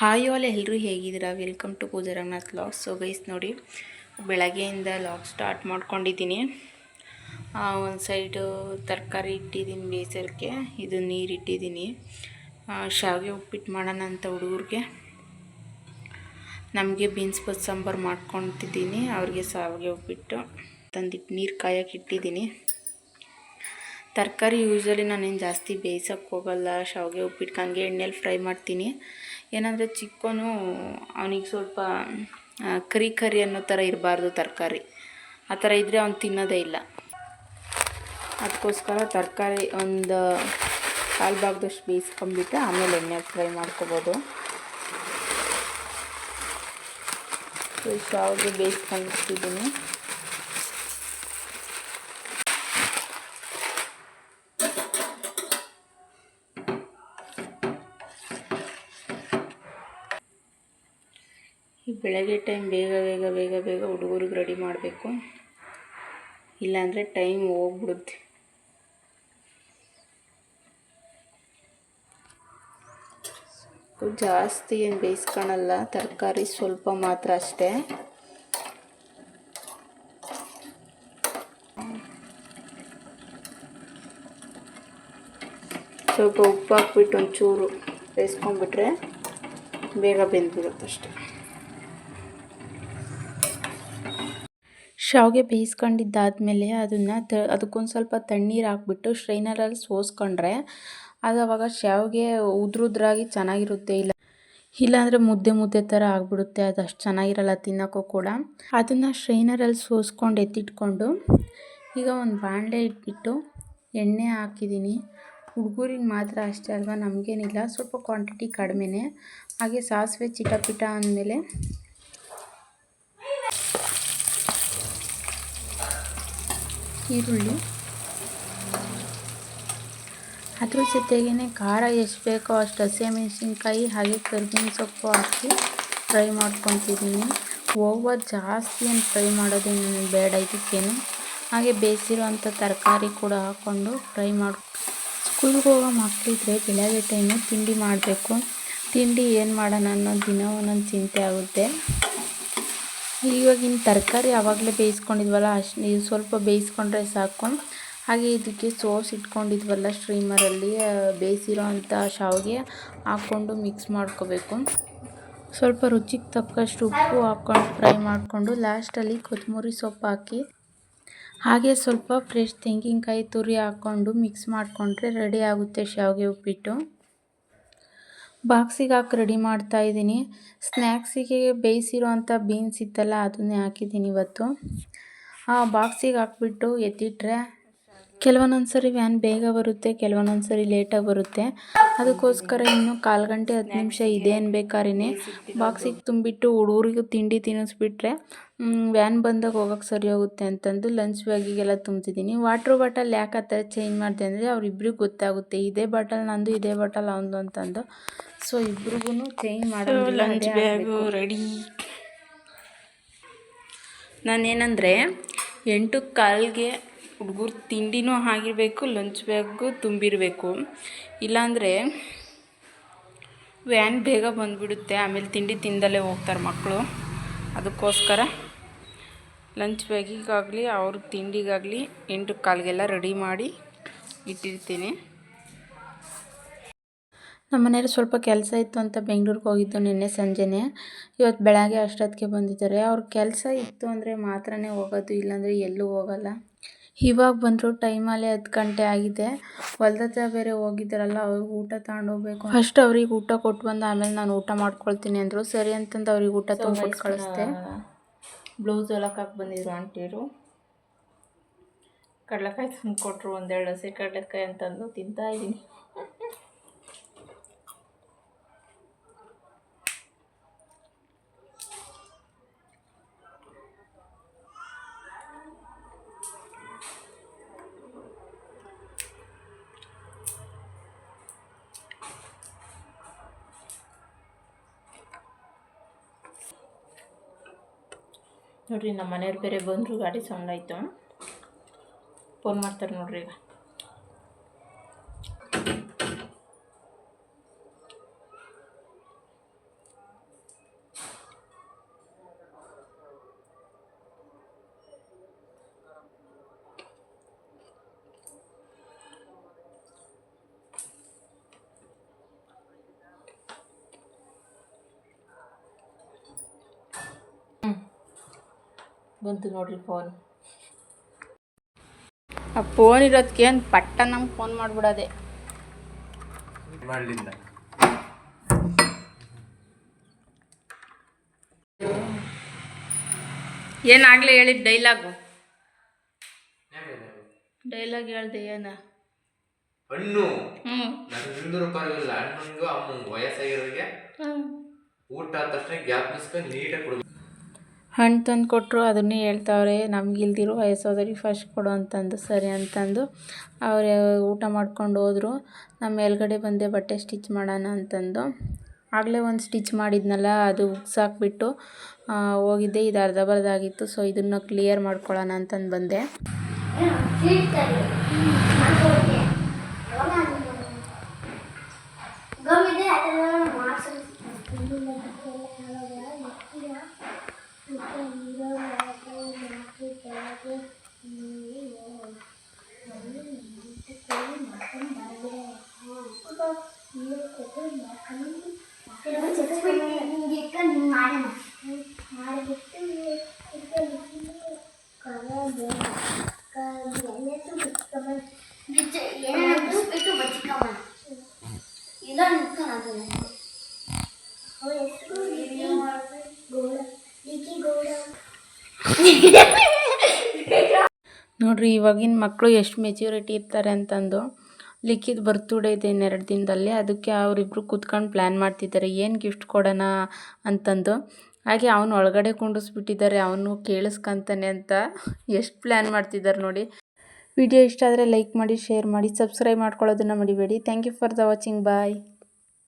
Hi all ಎಲ್ಲರೂ ಹೇಗಿದ್ದೀರಾ? Welcome to Pooja Ranganath vlog so guys ನೋಡಿ, ಬೆಳಗ್ಗೆಯಿಂದ ಲಾಗ್ ಸ್ಟಾರ್ಟ್ ಮಾಡ್ಕೊಂಡಿದ್ದೀನಿ. ಒಂದು ಸೈಡು ತರಕಾರಿ ಇಟ್ಟಿದ್ದೀನಿ ಬೇಸರಕ್ಕೆ. ಇದು ನೀರು ಇಟ್ಟಿದ್ದೀನಿ. ಶಾವಿಗೆ ಉಪ್ಪಿಟ್ಟು ಮಾಡೋಣ ಅಂತ ಹುಡುಗರಿಗೆ. ನಮಗೆ ಬೀನ್ಸ್ ಬಸ್ ಸಾಂಬಾರು ಮಾಡ್ಕೊತಿದ್ದೀನಿ. ಅವ್ರಿಗೆ ಶಾವಿಗೆ ಉಪ್ಪಿಟ್ಟು ತಂದಿಟ್ಟು ನೀರು ಕಾಯಕ್ಕೆ ಇಟ್ಟಿದ್ದೀನಿ. ತರಕಾರಿ ಯೂಶ್ವಲಿ ನಾನೇನು ಜಾಸ್ತಿ ಬೇಯಿಸೋಕ್ಕೆ ಹೋಗಲ್ಲ, ಶಾವಿಗೆ ಉಪ್ಪಿಟ್ಟು ಹಂಗೆ ಎಣ್ಣೆಲಿ ಫ್ರೈ ಮಾಡ್ತೀನಿ. ಏನಂದರೆ ಚಿಕ್ಕೋನು ಅವನಿಗೆ ಸ್ವಲ್ಪ ಕರಿ ಕರಿ ಅನ್ನೋ ಥರ ಇರಬಾರ್ದು ತರಕಾರಿ. ಆ ಥರ ಇದ್ದರೆ ಅವ್ನು ತಿನ್ನೋದೇ ಇಲ್ಲ. ಅದಕ್ಕೋಸ್ಕರ ತರಕಾರಿ ಒಂದು ಕಾಲು ಭಾಗದಷ್ಟು ಬೇಯಿಸ್ಕೊಂಬಿಟ್ಟು ಆಮೇಲೆ ಎಣ್ಣೆ ಫ್ರೈ ಮಾಡ್ಕೊಬೋದು. ಶಾವಿಗೆ ಬೇಯಿಸ್ಕೊಂಡಿರ್ತಿದ್ದೀನಿ ಈ ಬೆಳಗ್ಗೆ ಟೈಮ್ ಬೇಗ ಬೇಗ ಬೇಗ ಬೇಗ ಹುಡುಗರಿಗೆ ರೆಡಿ ಮಾಡಬೇಕು. ಇಲ್ಲಾಂದರೆ ಟೈಮ್ ಹೋಗ್ಬಿಡುತ್ತೆ. ಜಾಸ್ತಿ ಏನು ಬೇಯಿಸ್ಕೊಳಲ್ಲ ತರಕಾರಿ ಸ್ವಲ್ಪ ಮಾತ್ರ ಅಷ್ಟೇ. ಸ್ವಲ್ಪ ಉಪ್ಪು ಹಾಕ್ಬಿಟ್ಟು ಒಂಚೂರು ಬೇಯಿಸ್ಕೊಂಡ್ಬಿಟ್ರೆ ಬೇಗ ಬೆಂದ್ಬಿಡುತ್ತೆ ಅಷ್ಟೇ ಶಾವಿಗೆ ಬೇಯಿಸ್ಕೊಂಡಿದ್ದಾದಮೇಲೆ ಅದನ್ನು ತ, ಅದಕ್ಕೊಂದು ಸ್ವಲ್ಪ ತಣ್ಣೀರು ಹಾಕ್ಬಿಟ್ಟು ಸ್ಟ್ರೈನರಲ್ಲಿ ಸೋಸ್ಕೊಂಡ್ರೆ ಅದು ಅವಾಗ ಶಾವಿಗೆ ಉದ್ರುದ್ರಾಗಿ ಚೆನ್ನಾಗಿರುತ್ತೆ ಇಲ್ಲ, ಇಲ್ಲಾಂದರೆ ಮುದ್ದೆ ಮುದ್ದೆ ಥರ ಆಗಿಬಿಡುತ್ತೆ, ಅದು ಅಷ್ಟು ಚೆನ್ನಾಗಿರಲ್ಲ ತಿನ್ನೋಕ್ಕೂ ಕೂಡ. ಅದನ್ನು ಸ್ಟ್ರೈನರಲ್ಲಿ ಸೋಸ್ಕೊಂಡು ಎತ್ತಿಟ್ಕೊಂಡು ಈಗ ಒಂದು ಬಾಣಲೆ ಇಟ್ಬಿಟ್ಟು ಎಣ್ಣೆ ಹಾಕಿದ್ದೀನಿ. ಹುಡುಗರಿಗೆ ಮಾತ್ರ ಅಷ್ಟೇ ಅಲ್ವಾ, ನಮಗೇನಿಲ್ಲ. ಸ್ವಲ್ಪ ಕ್ವಾಂಟಿಟಿ ಕಡಿಮೆನೇ. ಹಾಗೆ ಸಾಸಿವೆ ಚಿಟಪಿಟ ಅಂದಮೇಲೆ ಈರುಳ್ಳಿ. ಅದ್ರ ಜೊತೆಗೇ ಖಾರ ಎಷ್ಟು ಬೇಕೋ ಅಷ್ಟು ಹಸಿಮೆಣಸಿನ್ಕಾಯಿ ಹಾಗೆ ಕರ್ಬೇವಿನ ಸೊಪ್ಪು ಹಾಕಿ ಫ್ರೈ ಮಾಡ್ಕೊತಿದ್ದೀನಿ. ಓವರ್ ಜಾಸ್ತಿ ಏನು ಫ್ರೈ ಮಾಡೋದೇ ನನಗೆ ಬೇಡ ಇದಕ್ಕೇನು ಹಾಗೆ ಬೇಯಿಸಿರುವಂಥ ತರಕಾರಿ ಕೂಡ ಹಾಕ್ಕೊಂಡು ಫ್ರೈ ಮಾಡಿ ಸ್ಕೂಲ್ಗೆ ಹೋಗೋ ಮಕ್ಕಳಿದ್ರೆ ಬೆಳಗ್ಗೆ ಟೈಮು ತಿಂಡಿ ಮಾಡಬೇಕು. ತಿಂಡಿ ಏನು ಮಾಡೋಣ ಅನ್ನೋ ದಿನ ಒಂದೊಂದು ಚಿಂತೆ ಆಗುತ್ತೆ. ಇವಾಗಿನ ತರಕಾರಿ ಆವಾಗಲೇ ಬೇಯಿಸ್ಕೊಂಡಿದ್ವಲ್ಲ ಅಷ್ಟು ಇದು ಸ್ವಲ್ಪ ಬೇಯಿಸ್ಕೊಂಡ್ರೆ ಸಾಕು. ಹಾಗೆ ಇದಕ್ಕೆ ಸೋಸ್ ಇಟ್ಕೊಂಡಿದ್ವಲ್ಲ ಸ್ಟ್ರೀಮರಲ್ಲಿ ಬೇಯಿಸಿರೋ ಅಂಥ ಶಾವಿಗೆ ಹಾಕ್ಕೊಂಡು ಮಿಕ್ಸ್ ಮಾಡ್ಕೋಬೇಕು. ಸ್ವಲ್ಪ ರುಚಿಗೆ ತಕ್ಕಷ್ಟು ಉಪ್ಪು ಹಾಕ್ಕೊಂಡು ಫ್ರೈ ಮಾಡಿಕೊಂಡು ಲಾಸ್ಟಲ್ಲಿ ಕೊತ್ತಂಬರಿ ಸೊಪ್ಪು ಹಾಕಿ, ಹಾಗೆ ಸ್ವಲ್ಪ ಫ್ರೆಶ್ ತೆಂಗಿನಕಾಯಿ ತುರಿ ಹಾಕ್ಕೊಂಡು ಮಿಕ್ಸ್ ಮಾಡಿಕೊಂಡ್ರೆ ರೆಡಿ ಆಗುತ್ತೆ ಶಾವಿಗೆ ಉಪ್ಪಿಟ್ಟು. ಬಾಕ್ಸಿಗೆ ಹಾಕಿ ರೆಡಿ ಮಾಡ್ತಾ ಇದ್ದೀನಿ. ಸ್ನ್ಯಾಕ್ಸಿಗೆ ಬೇಯಿಸಿರುವಂಥ ಬೀನ್ಸ್ ಇತ್ತಲ್ಲ, ಅದನ್ನೇ ಹಾಕಿದ್ದೀನಿ ಇವತ್ತು. ಆ ಬಾಕ್ಸಿಗೆ ಹಾಕ್ಬಿಟ್ಟು ಎತ್ತಿಟ್ರೆ ಕೆಲವೊಂದೊಂದು ಸರಿ ವ್ಯಾನ್ ಬೇಗ ಬರುತ್ತೆ ಕೆಲವೊಂದೊಂದು ಸರಿ ಲೇಟಾಗಿ ಬರುತ್ತೆ. ಅದಕ್ಕೋಸ್ಕರ ಇನ್ನೂ ಕಾಲು ಗಂಟೆ ಹತ್ತು ನಿಮಿಷ ಇದೆ ಅನ್ಬೇಕಾದ್ರೆ ಬಾಕ್ಸಿಗೆ ತುಂಬಿಟ್ಟು ಹುಡುಗರಿಗೂ ತಿಂಡಿ ತಿನ್ನಿಸ್ಬಿಟ್ರೆ ವ್ಯಾನ್ ಬಂದಾಗ ಹೋಗೋಕೆ ಸರಿ ಹೋಗುತ್ತೆ ಅಂತಂದು ಲಂಚ್ ಬ್ಯಾಗಿಗೆಲ್ಲ ತುಂಬ್ತಿದ್ದೀನಿ ವಾಟ್ರ್ ಬಾಟಲ್ ಯಾಕೆ ಆ ಥರ ಚೇಂಜ್ ಮಾಡಿದೆ ಅಂದರೆ ಅವ್ರಿಬ್ರಿಗೂ ಗೊತ್ತಾಗುತ್ತೆ. ಇದೇ ಬಾಟಲ್ ನಂದು, ಇದೇ ಬಾಟಲ್ ಅವನದು ಅಂತಂದು. ಸೊ ಇಬ್ರಿಗೂ ಚೇಂಜ್ ಮಾಡೋ ಲಂಚ್ ಬ್ಯಾಗು ರೆಡಿ ನಾನೇನಂದರೆ ಎಂಟು ಕಾಲ್ಗೆ ಹುಡುಗರು ತಿಂಡಿನೂ ಆಗಿರಬೇಕು ಲಂಚ್ ಬ್ಯಾಗು ತುಂಬಿರಬೇಕು. ಇಲ್ಲಾಂದರೆ ವ್ಯಾನ್ ಬೇಗ ಬಂದುಬಿಡುತ್ತೆ ಆಮೇಲೆ ತಿಂಡಿ ತಿಂದಲೇ ಹೋಗ್ತಾರೆ ಮಕ್ಕಳು ಅದಕ್ಕೋಸ್ಕರ ಲಂಚ್ ಬ್ಯಾಗಿಗಾಗಲಿ ಅವ್ರ ತಿಂಡಿಗಾಗಲಿ ಎಂಟು ಕಾಲಿಗೆಲ್ಲ ರೆಡಿ ಮಾಡಿ ಇಟ್ಟಿರ್ತೀನಿ. ನಮ್ಮ ಮನೇಲಿ ಸ್ವಲ್ಪ ಕೆಲಸ ಇತ್ತು ಅಂತ ಬೆಂಗ್ಳೂರಿಗೆ ಹೋಗಿದ್ದು ನಿನ್ನೆ ಸಂಜೆನೇ. ಇವತ್ತು ಬೆಳಗ್ಗೆ ಅಷ್ಟೊತ್ತಿಗೆ ಬಂದಿದ್ದಾರೆ. ಅವ್ರ ಕೆಲಸ ಇತ್ತು ಅಂದರೆ ಮಾತ್ರನೇ ಹೋಗೋದು ಇಲ್ಲಾಂದರೆ ಎಲ್ಲೂ ಹೋಗಲ್ಲ. ಇವಾಗ ಬಂದರು ಟೈಮಲ್ಲಿ ಹತ್ತು ಗಂಟೆ ಆಗಿದೆ. ಹೊಲ್ದ ಹತ್ರ ಬೇರೆ ಹೋಗಿದ್ದಾರಲ್ಲ ಅವ್ರಿಗೆ ಊಟ ತಗೊಂಡೋಗ್ಬೇಕು ಫಸ್ಟ್ ಅವ್ರಿಗೆ ಊಟ ಕೊಟ್ಟು ಬಂದು ಆಮೇಲೆ ನಾನು ಊಟ ಮಾಡ್ಕೊಳ್ತೀನಿ ಅಂದರು. ಸರಿ ಅಂತಂದು ಅವ್ರಿಗೆ ಊಟ ತಗೊಂಡು ಕಳಿಸ್ದೆ. ಬ್ಲೌಸ್ ಹೊಲಕ್ಕೆ ಬಂದಿದ್ರು ಆಂಟಿರು. ಕಡಲೆಕಾಯಿ ತಂದು ಕೊಟ್ಟರು ಒಂದೆರಡು ಹಸಿ ಕಡಲೆಕಾಯಿ ಅಂತಂದು ತಿಂತಾ ಇದ್ದೀನಿ ನೋಡ್ರಿ ನಮ್ಮ ಮನೆಯವ್ರು ಬೇರೆ ಬಂದರು ಗಾಡಿ ಸೌಂಡ್ ಆಯಿತು. ಫೋನ್ ಮಾಡ್ತಾರೆ ನೋಡ್ರಿ ಈಗ. ಬಂತು ನೋಡ್ರಿ ಫೋನ್ ಆ ಫೋನ್ ಇರೋದಕ್ಕೆ ಏನು ಪಟ್ಟ ನಮ್ಗೆ ಫೋನ್ ಮಾಡಿಬಿಡೋದೆ. ಏನಾಗ್ಲೇ ಏನಾಗಲೇ ಹೇಳಿದ ಡೈಲಾಗು ಡೈಲಾಗ್ ಹೇಳ್ದೆ ಏನ? ಹಣ್ಣು. ಹ್ಞೂ ನಂದು ಪರವಾಗಿಲ್ಲ ಹಣ್ಣು ಅಮ್ಮ ವಯಸ್ಸಾಗಿರೋರಿಗೆ ಊಟ ಆದ ತಕ್ಷಣ ಗ್ಯಾಪ್ ನಿಸ್ಕೊಂಡು ನೀಟಾಗಿ ಕೊಡ್ಬೇಕು ಹಣ್ಣು ತಂದು ಕೊಟ್ಟರು ಅದನ್ನೇ ಹೇಳ್ತಾವ್ರೆ, ನಮ್ಗೆ ಇಲ್ದಿರೋ ವಯಸ್ಸೋದ್ರಿಗೆ ಫಸ್ಟ್ ಕೊಡು ಅಂತಂದು, ಸರಿ ಅಂತಂದು. ಅವ್ರ ಊಟ ಮಾಡ್ಕೊಂಡು ಹೋದರು. ನಮ್ಮ ಮೇಲ್ಗಡೆ ಬಂದೆ, ಬಟ್ಟೆ ಸ್ಟಿಚ್ ಮಾಡೋಣ ಅಂತಂದು. ಆಗಲೇ ಒಂದು ಸ್ಟಿಚ್ ಮಾಡಿದ್ನಲ್ಲ, ಅದು ಉಗ್ಸಾಕ್ಬಿಟ್ಟು ಹೋಗಿದ್ದೆ. ಇದು ಅರ್ಧ ಬರ್ಧ ಆಗಿತ್ತು ಸೊ ಇದನ್ನು ಕ್ಲಿಯರ್ ಮಾಡ್ಕೊಳ್ಳೋಣ ಅಂತಂದು ಬಂದೆ ಮಾಡ್ಸಿ ಬಿಟ್ಟು ಬಚ್ಚಿಕಮ್ಮ ಇಲ್ಲ ನಿಂತ್ಕೊಂಡು ಅವ್ರ ಹೆಸರು ಗೌಡ ಲಿಕ್ಕಿ ಗೌಡ ನೋಡ್ರಿ, ಇವಾಗಿನ ಮಕ್ಕಳು ಎಷ್ಟು ಮೆಚ್ಯೂರಿಟಿ ಇರ್ತಾರೆ ಅಂತಂದು. ಲಿಖಿತ್ ಬರ್ತುಡೇ ಇದೆ ಇನ್ನೆರಡು ದಿನದಲ್ಲಿ, ಅದಕ್ಕೆ ಅವರಿಬ್ರು ಕೂತ್ಕೊಂಡು ಪ್ಲ್ಯಾನ್ ಮಾಡ್ತಿದ್ದಾರೆ. ಏನು ಗಿಫ್ಟ್ ಕೊಡೋಣ ಅಂತಂದು. ಹಾಗೆ ಅವನು ಒಳಗಡೆ ಕುಂಡಿಸ್ಬಿಟ್ಟಿದ್ದಾರೆ, ಅವನು ಕೇಳಿಸ್ಕೊಂತಾನೆ ಅಂತ ಎಷ್ಟು ಪ್ಲ್ಯಾನ್ ಮಾಡ್ತಿದ್ದಾರೆ ನೋಡಿ. ವಿಡಿಯೋ ಇಷ್ಟ ಆದರೆ ಲೈಕ್ ಮಾಡಿ ಶೇರ್ ಮಾಡಿ ಸಬ್ಸ್ಕ್ರೈಬ್ ಮಾಡ್ಕೊಳ್ಳೋದನ್ನು ಮಡಿಬೇಡಿ thank you for the watching bye